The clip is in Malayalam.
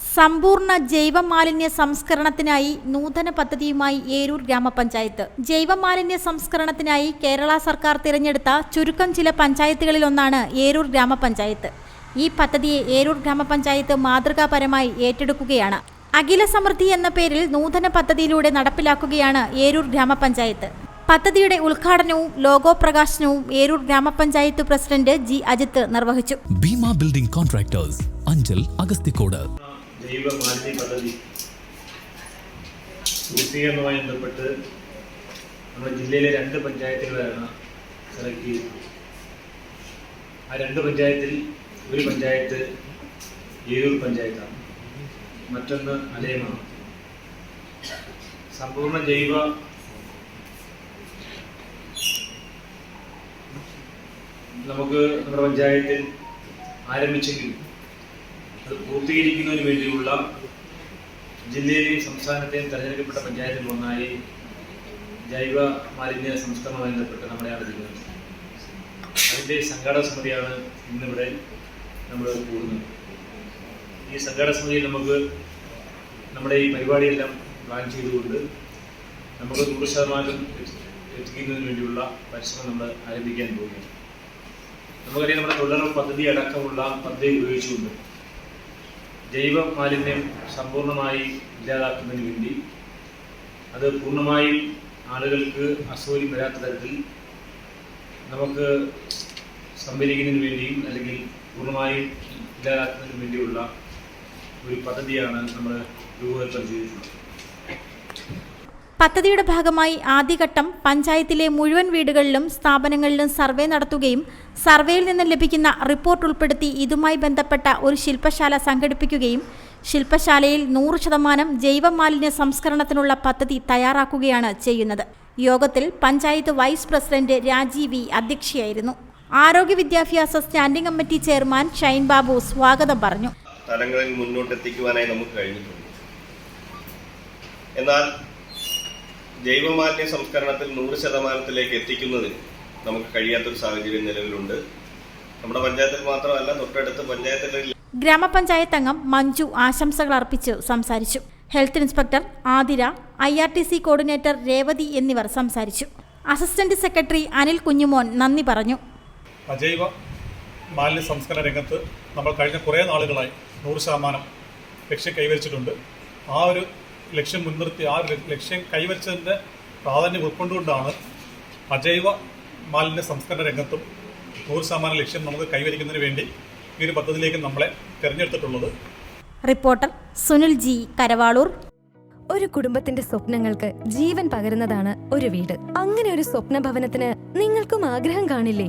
സമ്പൂർണ ജൈവ മാലിന്യ സംസ്കരണത്തിനായി നൂതന പദ്ധതിയുമായി ഏരൂർ ഗ്രാമപഞ്ചായത്ത്. ജൈവ മാലിന്യ സംസ്കരണത്തിനായി കേരള സർക്കാർ തിരഞ്ഞെടുത്ത ചുരുക്കം ചില പഞ്ചായത്തുകളിലൊന്നാണ് ഏരൂർ ഗ്രാമപഞ്ചായത്ത്. ഈ പദ്ധതിയെ ഏരൂർ ഗ്രാമപഞ്ചായത്ത് മാതൃകാപരമായി ഏറ്റെടുക്കുകയാണ്. അഖില സമൃദ്ധി എന്ന പേരിൽ നൂതന പദ്ധതിയിലൂടെ നടപ്പിലാക്കുകയാണ് ഏരൂർ ഗ്രാമപഞ്ചായത്ത്. പദ്ധതിയുടെ ഉദ്ഘാടനവും ലോഗോ പ്രകാശനവും ഏരൂർ ഗ്രാമപഞ്ചായത്ത് പ്രസിഡന്റ് ജി അജിത്ത് നിർവഹിച്ചു. Bheema building contractors Anchal Agasthikode. ജൈവ മാലിന്യ പദ്ധതി പൂർത്തീകരണവുമായി ബന്ധപ്പെട്ട് നമ്മുടെ ജില്ലയിലെ രണ്ട് പഞ്ചായത്തുകളാണ് സെലക്ട് ചെയ്തത് ആ രണ്ട് പഞ്ചായത്തിൽ ഒരു പഞ്ചായത്ത് ഏഴൂർ പഞ്ചായത്താണ്. മറ്റൊന്ന് അലയമാണ്. സമ്പൂർണ ജൈവ നമുക്ക് നമ്മുടെ പഞ്ചായത്തിൽ ആരംഭിച്ചെങ്കിലും അത് പൂർത്തീകരിക്കുന്നതിന് വേണ്ടിയുള്ള ജില്ലയിലെയും സംസ്ഥാനത്തെയും തെരഞ്ഞെടുക്കപ്പെട്ട പഞ്ചായത്തിൽ ഒന്നായി ജൈവ മാലിന്യ സംസ്കരണവുമായി ബന്ധപ്പെട്ട് നമ്മളെയാണ് ചെയ്യുന്നത്. അതിന്റെ സംഘാടക സമിതിയാണ് ഇന്നിവിടെ നമ്മൾ കൂടുന്നത്. ഈ സംഘാടക സമിതിയിൽ നമുക്ക് നമ്മുടെ ഈ പരിപാടിയെല്ലാം പ്ലാൻ ചെയ്തുകൊണ്ട് നമുക്ക് നൂറ് ശതമാനം എത്തി- എത്തിക്കുന്നതിന് വേണ്ടിയുള്ള പരിശ്രമം നമ്മൾ ആരംഭിക്കാൻ പോവുകയാണ് നമുക്കറിയാം നമ്മുടെ തൊഴിലുറപ്പ് പദ്ധതി അടക്കമുള്ള പദ്ധതി ഉപയോഗിച്ചുകൊണ്ട് ജൈവ മാലിന്യം സമ്പൂർണമായി ഇല്ലാതാക്കുന്നതിന് വേണ്ടി അത് പൂർണമായും ആളുകൾക്ക് അസൗകര്യം വരാത്ത തരത്തിൽ നമുക്ക് സംഭരിക്കുന്നതിന് വേണ്ടിയും അല്ലെങ്കിൽ പൂർണമായും ഇല്ലാതാക്കുന്നതിന് വേണ്ടിയുള്ള ഒരു പദ്ധതിയാണ് നമ്മൾ രൂപകൽപ്പന ചെയ്തിട്ടുള്ളത്. പദ്ധതിയുടെ ഭാഗമായി ആദ്യഘട്ടം പഞ്ചായത്തിലെ മുഴുവൻ വീടുകളിലും സ്ഥാപനങ്ങളിലും സർവേ നടത്തുകയും സർവേയിൽ നിന്ന് ലഭിക്കുന്ന റിപ്പോർട്ട് ഉൾപ്പെടുത്തി ഇതുമായി ബന്ധപ്പെട്ട ഒരു ശില്പശാല സംഘടിപ്പിക്കുകയും ശില്പശാലയിൽ നൂറ് ശതമാനം ജൈവ മാലിന്യ സംസ്കരണത്തിനുള്ള പദ്ധതി തയ്യാറാക്കുകയാണ് ചെയ്യുന്നത്. യോഗത്തിൽ പഞ്ചായത്ത് വൈസ് പ്രസിഡന്റ് രാജീവി അധ്യക്ഷയായിരുന്നു. ആരോഗ്യ വിദ്യാഭ്യാസ standing committee chairman Shine Babu സ്വാഗതം പറഞ്ഞു. തലങ്ങളിൽ മുന്നോട്ടെത്തിക്കുവാനായി നമുക്ക് കഴിഞ്ഞിട്ടുണ്ട്. എന്നാൽ ജൈവമാലിന്യ സംസ്കരണത്തിൽ നൂറ് ശതമാനത്തിലേക്ക് എത്തിക്കുന്നതിന് നമുക്ക് കഴിയാത്തൊരു സാഹചര്യം നിലവിലുണ്ട്. നമ്മുടെ പഞ്ചായത്തിൽ മാത്രമല്ല തൊട്ടടുത്ത പഞ്ചായത്തിൽ ഗ്രാമപഞ്ചായത്ത് അംഗം മഞ്ജു ആശംസകൾ അർപ്പിച്ച് സംസാരിച്ചു. Health inspector Athira I R T C coordinator Revathi എന്നിവർ സംസാരിച്ചു. അസിസ്റ്റന്റ് സെക്രട്ടറി അനിൽ കുഞ്ഞുമോൻ നന്ദി പറഞ്ഞു. അജൈവ മാലിന്യ സംസ്കരണ രംഗത്ത് നമ്മൾ കഴിഞ്ഞ കുറേ നാളുകളായി നൂറ് ശതമാനം ലക്ഷ്യം കൈവരിച്ചിട്ടുണ്ട്. ആ ഒരു ലക്ഷ്യം മുൻനിർത്തി ആ ലക്ഷ്യം കൈവരിച്ചതിന്റെ പ്രാധാന്യം ഉൾക്കൊണ്ടുകൊണ്ടാണ് അജൈവ മാലിന്യ സംസ്കരണ രംഗത്തും നൂറ് ശതമാനം ലക്ഷ്യം നമുക്ക് കൈവരിക്കുന്നതിന് വേണ്ടി ഈ ഒരു പദ്ധതിയിലേക്ക് നമ്മളെ തിരഞ്ഞെടുത്തിട്ടുള്ളത്. Reporter Sunil G Karavaloor. ഒരു കുടുംബത്തിന്റെ സ്വപ്നങ്ങൾക്ക് ജീവൻ പകരുന്നതാണ് ഒരു വീട്. അങ്ങനെ ഒരു സ്വപ്ന ഭവനത്തിന് നിങ്ങൾക്കും ആഗ്രഹം കാണില്ലേ?